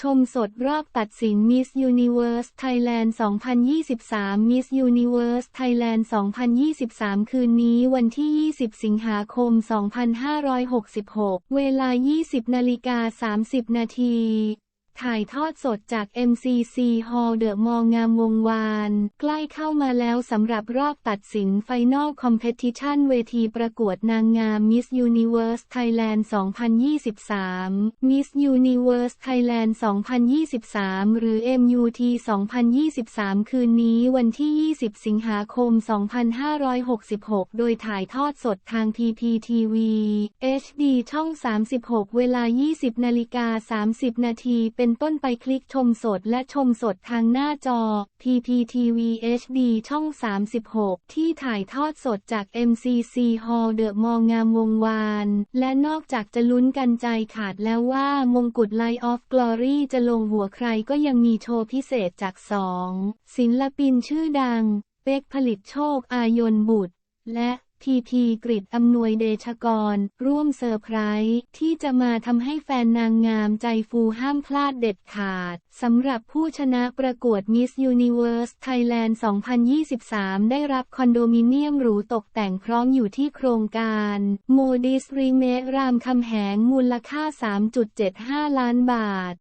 ชมสดรอบตัดสิน Miss Universe Thailand 2023 Miss Universe Thailand 2023 คืนนี้วันที่ 20 สิงหาคม 2566 เวลา 20 นาฬิกา 30 นาที ถ่ายทอดสดจาก MCC Hall เดอะมองงามวงวาน ใกล้เข้ามาแล้วสำหรับรอบตัดสิน Final Competition เวทีประกวดนางงาม Miss Universe Thailand 2023 Miss Universe Thailand 2023 หรือ MUT 2023 คืนนี้วันที่ 20 สิงหาคม 2566 โดยถ่ายทอดสดทาง PPTV HD ช่อง 36 เวลา 20นาฬิกา30 นาทีเป็นต้นไปคลิกชมสดและชมสดทางหน้าจอ PPTV HD ช่อง 36 ที่ถ่ายทอดสดจาก MCC Hall เดอะมองงามวงวาน และนอกจากจะลุ้นกันใจขาดแล้วว่ามงกุฎ Light of Glory จะลงหัวใครก็ยังมีโชว์พิเศษจากสองศิลปินชื่อดัง เป็กผลิตโชคอายนบุตร และ พีพีกริดอำนวยเดชกร ร่วมเซอร์ไพรส์ที่จะมาทำให้แฟนนางงามใจฟูห้ามพลาดเด็ดขาดสำหรับผู้ชนะประกวด Miss Universe Thailand 2023 ได้รับคอนโดมิเนียมหรูตกแต่งพร้อมอยู่ที่โครงการโมดิสรีเมรามคำแหงมูลค่า 3.75 ล้านบาท